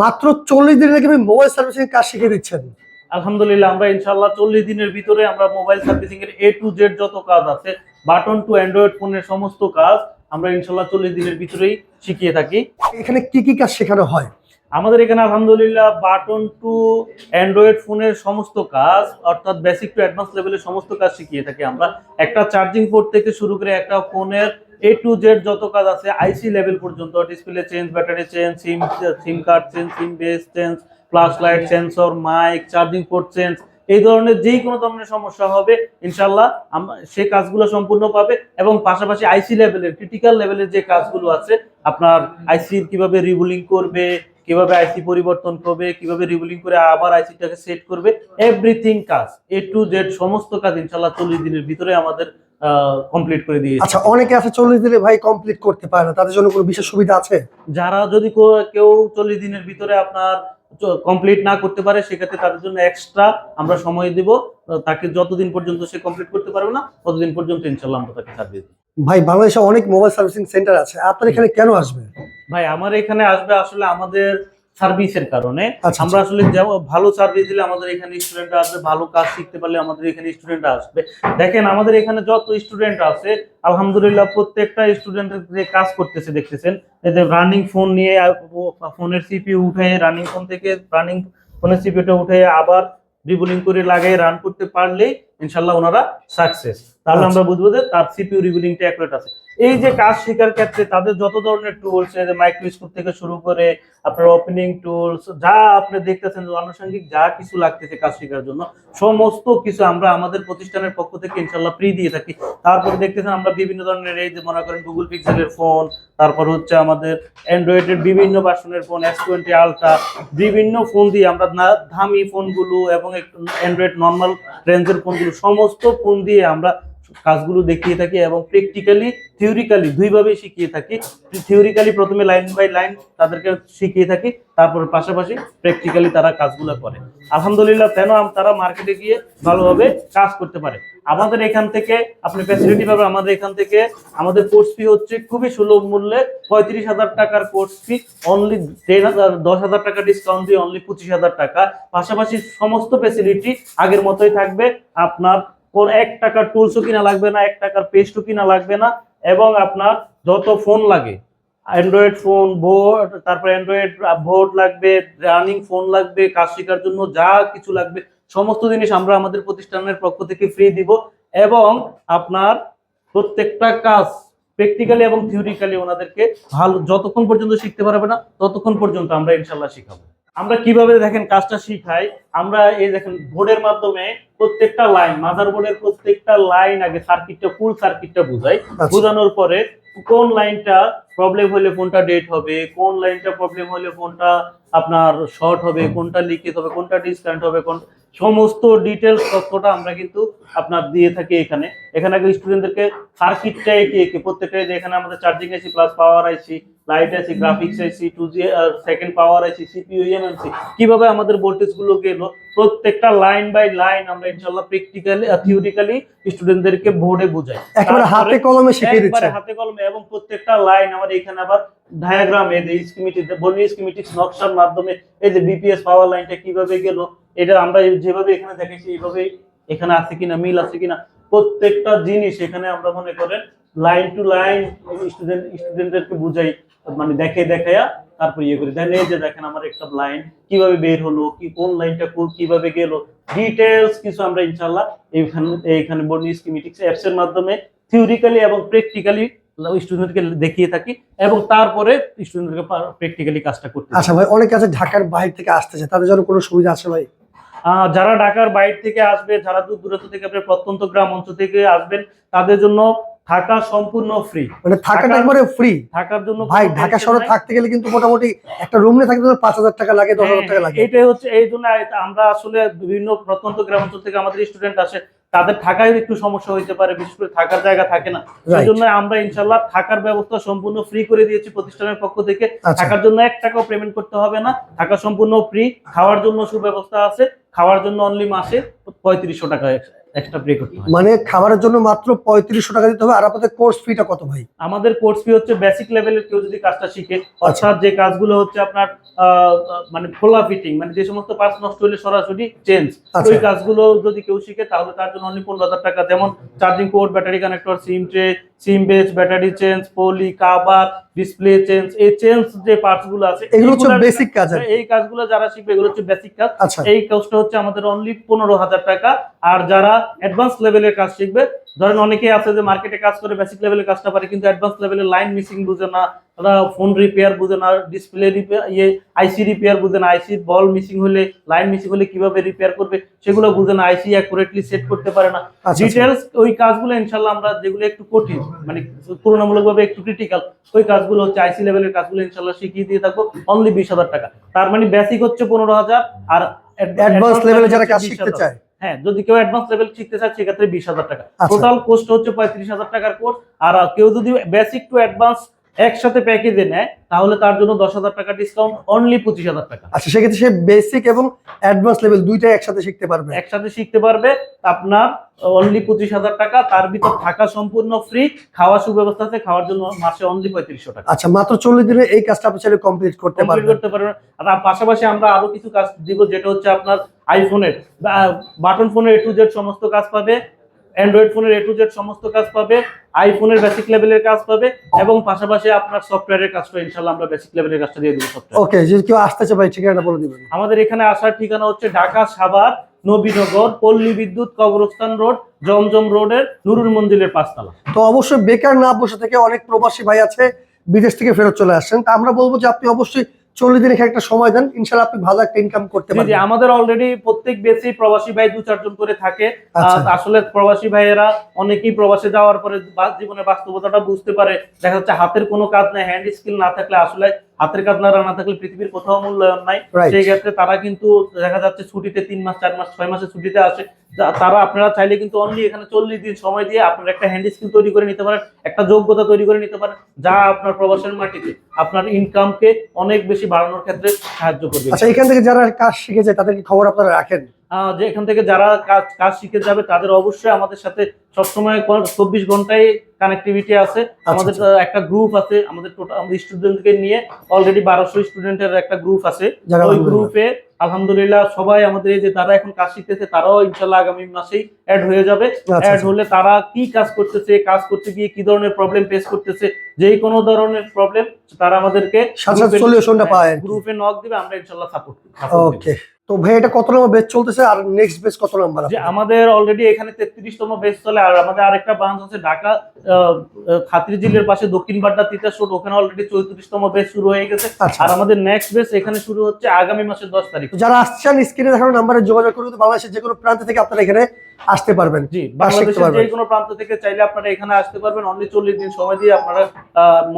মাত্র চল্লিশ দিনে নাকি মোবাইল সার্ভিসিং কাজ শিখিয়ে দিচ্ছেন। আলহামদুলিল্লাহ আমরা ইনশাল্লাহ চল্লিশ দিনের ভিতরে আমরা মোবাইল সার্ভিসিং এর এ টু জেড যত কাজ আছে বাটন টু অ্যান্ড্রয়েড ফোনের সমস্ত কাজ আমরা ইনশাল্লাহ চল্লিশ দিনের ভিতরেই শিখিয়ে থাকি। এখানে কি কি কাজ শেখানো হয়? আমাদের এখানে আলহামদুলিল্লাহ বাটন টু অ্যান্ড্রয়েড ফোনের সমস্ত কাজ অর্থাৎ বেসিক টু অ্যাডভান্স লেভেলের সমস্ত কাজ শিখিয়ে থাকি আমরা। একটা চার্জিং পোর্ট থেকে শুরু করে একটা ফোনের এ টু জেড যত কাজ আছে আইসি লেভেল পর্যন্ত display change battery change sim sim card change sim base change flash light sensor mic charging port change এই ধরনের যেই কোনো ধরনের সমস্যা হবে ইনশাল্লাহ সে কাজগুলো সম্পূর্ণ পাবে এবং পাশাপাশি আইসি লেভেলের ক্রিটিক্যাল লেভেলের যে কাজগুলো আছে, আপনার আইসির কীভাবে রিবুলিং করবে, কীভাবে আইসি পরিবর্তন করবে, কীভাবে রিবুলিং করে আবার আইসিটাকে সেট করবে এভরিথিং কাজ এ টু জেড সমস্ত কাজ ইনশাল্লাহ চল্লিশ দিনের ভিতরে আমাদের কমপ্লিট করে দিয়েছি। আচ্ছা অনেকে আছে চল্লিশ দিনে ভাই কমপ্লিট করতে পারে না তাদের জন্য কোনো বিশেষ সুবিধা আছে? যারা যদি কেউ চল্লিশ দিনের ভিতরে আপনার কমপ্লিট না করতে পারে সেক্ষেত্রে তাদের জন্য এক্সট্রা আমরা সময় দিব। তাকে যতদিন পর্যন্ত সে কমপ্লিট করতে পারবে না ততদিন পর্যন্ত ইনশাল্লাহ আমরা তাকে সার্ভিস দিই ভাই বাংলাদেশে অনেক মোবাইল সার্ভিসিং সেন্টার আছে আপনার এখানে কেন আসবে? ভাই আমার এখানে আসবে আসলে আমাদের সার্ভিসের কারণে। আচ্ছা, আমরা আসলে ভালো সার্ভিস দিলে আমাদের এখানে স্টুডেন্ট আসবে ভালো কাজ শিখতে পারলে আমাদের এখানে স্টুডেন্ট আসবে। দেখেন আমাদের এখানে যত স্টুডেন্ট আছে আলহামদুলিল্লাহ প্রত্যেকটা স্টুডেন্টের যে কাজ করতেছে দেখতেছেন এই যে রানিং ফোন নিয়ে ফোনের সিপিইউ উঠে রানিং ফোন থেকে রানিং ফোনের সিপিইউটা উঠে আবার রিবুলিং করে লাগিয়ে রান করতে পারলেই ইনশাল্লাহ ওনারা সাকসেস তাহলে আচ্ছা। আমরা বুঝব যে তার সিপিইউ রিবুলিংটা অ্যাকুরেট আছে। এই যে কাজ শেখার ক্ষেত্রে তাদের যত ধরনের টুলস মাইক্রোস্কোপ থেকে শুরু করে আপনার ওপেনিং টুলস যা আপনি দেখতেছেন আনুষঙ্গিক যা কিছু লাগতেছে কাজ শেখার জন্য, সমস্ত কিছু আমরা আমাদের প্রতিষ্ঠানের পক্ষ থেকে ইনশাল্লাহ ফ্রি দিয়ে থাকি। তারপরে দেখতেছেন আমরা বিভিন্ন ধরনের এই যে মনে করেন গুগল পিক্সেলের ফোন তারপর হচ্ছে আমাদের অ্যান্ড্রয়েডের বিভিন্ন ভার্সনের ফোন এস টোয়েন্টি আলট্রা বিভিন্ন ফোন দিয়ে আমরা দামি ফোনগুলো এবং অ্যান্ড্রয়েড নর্মাল রেঞ্জের ফোনগুলো সমস্ত ফোন দিয়ে আমরা কাজগুলো দেখিয়ে থাকি এবং প্র্যাকটিক্যালি থিওরিক্যালি দুইভাবেই শিখিয়ে থাকি। থিওরিক্যালি প্রথমে লাইন বাই লাইন তাদেরকে শিখিয়ে থাকি, তারপর পাশাপাশি প্র্যাকটিক্যালি তারা কাজগুলো করে। আলহামদুলিল্লাহ কেন তারা মার্কেটে গিয়ে ভালোভাবে কাজ করতে পারে। আমাদের এখান থেকে, আপনি ফ্যাসিলিটি পাবেন, আমাদের এখান থেকে আমাদের কোর্স ফি হচ্ছে খুবই সুলভ মূল্যে পঁয়ত্রিশ হাজার টাকার কোর্স ফি অনলি টেন হাজার, দশ হাজার টাকা ডিসকাউন্ট দিয়ে অনলি পঁচিশ হাজার টাকা। পাশাপাশি সমস্ত ফ্যাসিলিটি আগের মতোই থাকবে। আপনার কোন এক টাকার টুলসও কিনা লাগবে না, এক টাকার পেস্টও কিনা লাগবে না, এবং আপনার যত ফোন লাগে অ্যান্ড্রয়েড ফোন বোর্ড তারপর অ্যান্ড্রয়েড বোর্ড লাগবে রানিং ফোন লাগবে, কাজ শেখার জন্য যা কিছু লাগবে, সমস্ত জিনিস আমরা আমাদের প্রতিষ্ঠানের পক্ষ থেকে ফ্রি দিব, এবং আপনার প্রত্যেকটা কাজ প্র্যাকটিক্যালি এবং থিওরিক্যালি ওনাদেরকে ভালো, যতক্ষণ পর্যন্ত শিখতে পারবে না, ততক্ষণ পর্যন্ত আমরা ইনশাল্লাহ শিখাবো। আমরা কীভাবে দেখেন কাজটা শিখাই আমরা এই দেখেন বোর্ডের মাধ্যমে প্রত্যেকটা লাইন মাদার বোর্ডের প্রত্যেকটা লাইন আগে সার্কিটটা ফুল সার্কিটটা বুঝাই আচ্ছা। বোঝানোর পরে কোন লাইনটা প্রবলেম হলে কোনটা ডেট হবে কোন লাইনটা প্রবলেম হলে কোনটা আপনার শর্ট হবে কোনটা লিকেজ হবে কোনটা ডিসকানেক্ট হবে কোন সমস্ত ডিটেলস তথ্যটা আমরা কিন্তু আপনার দিয়ে থাকি এখানে এখানে আগে স্টুডেন্টদেরকে সার্কিটটা এঁকে এঁকে প্রত্যেকটা যে এখানে আমাদের charging IC plus power IC light IC graphics IC two G second power IC CPU MMC কীভাবে আমাদের ভোল্টেজগুলো গেল প্রত্যেকটা লাইন বাই লাইন আমরা ইনশাআল্লাহ প্র্যাকটিক্যালি থিওরিক্যালি স্টুডেন্টদেরকে বোর্ডে বোঝাই। একেবারে হাতে কলমে শিখিয়ে একবারে দিচ্ছে হাতে কলমে এবং প্রত্যেকটা লাইন আমার এখানে আবার ডায়াগ্রাম এই যে স্কিমেটিক বর্ণীয় স্কিমেটিক্স নকশার মাধ্যমে এই যে বিপিএস পাওয়ার লাইনটা কীভাবে গেল এটা আমরা যেভাবে এখানে দেখেছি এইভাবে এখানে আছে কিনা মিল আছে কিনা প্রত্যেকটা জিনিস এখানে আমরা মনে করেন লাইন টু লাইন স্টুডেন্ট স্টুডেন্টদেরকে বুঝাই মানে দেখে দেখায়া তারপর ইয়ে করি দেন এই যে দেখেন আমার একটা লাইন কীভাবে বের হলো, কি, কোন লাইনটা কোন কীভাবে গেল ডিটেলস কিছু আমরা ইনশাল্লাহ এইখানে এইখানে বর্ণীয় স্কিমেটিক্স অ্যাপস এর মাধ্যমে থিওরিক্যালি এবং প্র্যাকটিক্যালি স্টুডেন্টকে দেখিয়ে থাকি এবং তারপরে স্টুডেন্টকে প্র্যাকটিক্যালি কাজটা করতে। আচ্ছা ভাই, অনেকে আছে ঢাকার বাইরে থেকে আসতেছে, তাদের জন্য কোনো সুবিধা আছে ভাই যারা ঢাকার বাইরে থেকে আসবে যারা দূর দূরত্ব থেকে আপনার প্রত্যন্ত গ্রাম অঞ্চল থেকে আসবেন তাদের জন্য থাকা সম্পূর্ণ ফ্রি মানে থাকাটা একবারে ফ্রি থাকার জন্য ভাই ঢাকা শহরে থাকতে গেলে কিন্তু মোটামুটি একটা রুম নিয়ে থাকতে পাঁচ হাজার টাকা লাগে দশ হাজার টাকা লাগে। হ্যাঁ, এটাই হচ্ছে এই জন্য আমরা আসলে বিভিন্ন প্রত্যন্ত গ্রাম অঞ্চল থেকে আমাদের স্টুডেন্ট আসে তাদের থাকায় একটু সমস্যা হইতে পারে বিশেষ করে থাকার জায়গা থাকে না। সেই জন্য আমরা ইনশাল্লাহ থাকার ব্যবস্থা সম্পূর্ণ ফ্রি করে দিয়েছি প্রতিষ্ঠানের পক্ষ থেকে। আচ্ছা। থাকার জন্য এক টাকাও পেমেন্ট করতে হবে না। থাকা সম্পূর্ণ ফ্রি খাওয়ার জন্য সুব্যবস্থা আছে। খাওয়ার জন্য অনলি মাসে পঁয়ত্রিশশো টাকা এক্সট্রা পে করতে হয়। মানে খাবারের জন্য মাত্র পঁয়ত্রিশশো টাকা দিতে হবে। আর আপনাদের কোর্স ফিটা কত ভাই? আমাদের কোর্স ফি হচ্ছে বেসিক লেভেলের কেউ যদি কাজটা শিখে আচ্ছা। অর্থাৎ যে কাজগুলো হচ্ছে আপনার মানে খোলা ফিটিং মানে যে সমস্ত পার্টস নষ্ট হলে সরাসরি চেঞ্জ আচ্ছা। ওই কাজগুলো যদি কেউ শিখে তাহলে তার জন্য অনলি পনেরো হাজার টাকা। যেমন charging port battery connector sim tray sim base battery change poly cover display change এই চেঞ্জ যে পার্টসগুলো আছে এগুলো হচ্ছে বেসিক কাজ আর এই কাজগুলো যারা শিখবে এগুলো হচ্ছে বেসিক কাজ। আচ্ছা। এই কাজটা হচ্ছে আমাদের অনলি পনেরো হাজার টাকা। আর যারা অ্যাডভান্স লেভেলের কাজ শিখবে ধরেন অনেকে আছে যে মার্কেটে কাজ করে বেসিক লেভেলের কাজটা পারে কিন্তু অ্যাডভান্স লেভেলে লাইন মিসিং বুঝে না তারা ফোন রিপেয়ার বুঝে না ডিসপ্লে রিপেয়ার ইয়ে আইসি রিপেয়ার বুঝে না আইসি বল মিসিং হলে লাইন মিসিং হলে কীভাবে রিপেয়ার করবে সেগুলো বুঝে না আইসি অ্যাকুরেটলি সেট করতে পারে না। আচ্ছা ডিটেলস ওই কাজগুলো ইনশাল্লাহ আমরা যেগুলো একটু কঠিন মানে তুলনামূলকভাবে একটু ক্রিটিক্যাল ওই কাজগুলো হচ্ছে আইসি লেভেলের কাজগুলো ইনশাল্লাহ শিখিয়ে দিয়ে থাকব অনলি বিশ হাজার টাকা। তার মানে বেসিক হচ্ছে পনেরো হাজার আর অ্যাডভান্স লেভেলে যারা কাজ শিখতে চায়। হ্যাঁ যদি কেউ অ্যাডভান্স লেভেল শিখতে চায় সেক্ষেত্রে বিশ হাজার টাকা। আচ্ছা। টোটাল কোর্স হচ্ছে পঁয়ত্রিশ হাজার টাকার কোর্স আর কেউ যদি বেসিক টু অ্যাডভান্স একসাথে প্যাকেজে নেয় তাহলে তার জন্য দশ হাজার টাকা ডিসকাউন্ট অনলি পঁচিশ হাজার টাকা। আচ্ছা সেক্ষেত্রে সে বেসিক এবং অ্যাডভান্স লেভেল দুইটাই একসাথে শিখতে পারবে? একসাথে শিখতে পারবে আপনার অনলি পঁচিশ হাজার টাকা তার ভিতর থাকা সম্পূর্ণ ফ্রি খাওয়া সুব্যবস্থা আছে খাওয়ার জন্য মাসে অনলি পঁয়ত্রিশশো টাকা। আচ্ছা মাত্র চল্লিশ দিনে এই কাজটা আপনি চাইলে কমপ্লিট করতে পারবেন। করতে পারবেন। আর পাশাপাশি আমরা আরও কিছু কাজ দিব যেটা হচ্ছে আপনার আইফোনের বাটন ফোনের এ টু জেড সমস্ত কাজ পাবে। অ্যান্ড্রয়েড ফোনের এ টু জেড সমস্ত কাজ পাবে আইফোনের বেসিক লেভেলের কাজ পাবে এবং পাশাপাশি আপনার সফটওয়্যারের কাজটা ইনশাল্লাহ আমরা বেসিক লেভেলের কাজটা দিয়ে দেবো সফটওয়্যার ওকে যদি কেউ আসতে চায় ভাই ঠিকানা বলে দিবেন। আমাদের এখানে আসার ঠিকানা হচ্ছে ঢাকা সাভার নবীনগর পল্লী বিদ্যুৎ কবরস্থান রোড জমজম রোডের নুরুল মন্দিরের পাঁচতলা। তো অবশ্যই বেকার না বসে থেকে অনেক প্রবাসী ভাই আছে বিদেশ থেকে ফেরত চলে আসছেন। তা আমরা বলব যে আপনি অবশ্যই চল্লিশ দিন একটা সময় দেন ইনশাল্লাহ আপনি ভালো একটা ইনকাম করতে পারবেন। আমাদের অলরেডি প্রত্যেক বেসি প্রবাসী ভাই দু চারজন করে থাকে। আচ্ছা। আসলে প্রবাসী ভাইয়েরা অনেকেই প্রবাসে যাওয়ার পরে জীবনের বাস্তবতাটা বুঝতে পারে। দেখা যাচ্ছে হাতের কোনো কাজ নেই হ্যান্ড স্কিল না থাকলে আসলে হাতের কাজ না থাকলে পৃথিবীর কোথাও মূল্যায়ন নাই। সেই ক্ষেত্রে তারা কিন্তু দেখা যাচ্ছে ছুটিতে তিন মাস চার মাস ছয় মাসের ছুটিতে আসে। তারা আপনারা চাইলে কিন্তু অনলি এখানে চল্লিশ দিন সময় দিয়ে আপনার একটা হ্যান্ড স্কিল তৈরি করে নিতে পারেন একটা যোগ্যতা তৈরি করে নিতে পারেন যা আপনার প্রবাসের মাটিতে আপনার ইনকামকে অনেক বেশি বাড়ানোর ক্ষেত্রে সাহায্য করবে। আচ্ছা এখান থেকে যারা কাজ শিখেছে তাদেরকে খবর আপনারা রাখেন? যে এখান থেকে যারা কাজ কাজ শিখে যাবে তাদের অবশ্যই আমাদের সাথে সবসময় চব্বিশ ঘন্টায় কানেক্টিভিটি আছে। আমাদের আচ্ছা। একটা গ্রুপ আছে আমাদের টোটাল স্টুডেন্টকে নিয়ে অলরেডি বারোশো স্টুডেন্টের একটা গ্রুপ আছে। ওই গ্রুপে আলহামদুলিল্লাহ সবাই আমাদের এই যে তারা এখন কাজ শিখতেছে তারাও ইনশাল্লাহ আগামী মাসেই অ্যাড হয়ে যাবে। আচ্ছা, অ্যাড আচ্ছা। হলে তারা কি কাজ করতেছে কাজ করতে গিয়ে কি ধরনের প্রবলেম ফেস করতেছে যেই কোনো ধরনের প্রবলেম তারা আমাদেরকে পায় গ্রুপে নক দিবে আমরা ইনশাল্লাহ সাপোর্ট ওকে তো ভাই এটা কত নম্বর বেচ চলতেছে? আর নেক্সট বেচ কত নাম্বার যে আমাদের অলরেডি এখানে তেত্রিশতম বেস চলে আর আমাদের আরেকটা ব্রাঞ্চ আছে ঢাকা খাতিরঝিলের পাশে দক্ষিণ বাড্ডা তিতাস রোড ওখানে অলরেডি চৌত্রিশতম বেস শুরু হয়ে গেছে। আচ্ছা। আর আমাদের নেক্সট বেস এখানে শুরু হচ্ছে আগামী মাসের দশ তারিখ। যারা আসছেন স্ক্রিনে দেখানো নম্বরে যোগাযোগ করুন বাংলাদেশের যে কোনো প্রান্ত থেকে আপনারা এখানে আসতে পারবেন জি বাংলাদেশের যে কোনো প্রান্ত থেকে চাইলে আপনারা এখানে আসতে পারবেন। অনলি চল্লিশ দিন সময় দিয়ে আপনারা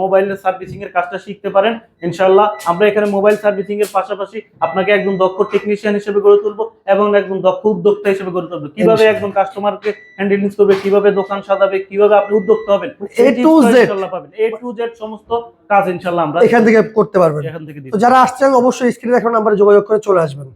মোবাইলের সার্ভিসিং এর কাজটা শিখতে পারেন। ইনশাল্লাহ আমরা এখানে মোবাইল সার্ভিসিং এর পাশাপাশি আপনাকে একজন দক্ষ টেকনিশিয়ান হিসেবে গড়ে তুলবো এবং একজন দক্ষ উদ্যোক্তা হিসেবে গড়ে তুলবো। কীভাবে। একজন কাস্টমারকে হ্যান্ডেলিং করবে কীভাবে দোকান সাজাবে কীভাবে আপনি উদ্যোক্তা হবেন to Z। ইনশাল্লাহ পাবেন। এ টু জেড সমস্ত কাজ ইনশাল্লাহ আমরা এখান থেকে করতে পারবেন। এখান থেকে যারা আসছেন অবশ্যই স্ক্রিনে দেখানো নাম্বারে যোগাযোগ করে চলে আসবেন।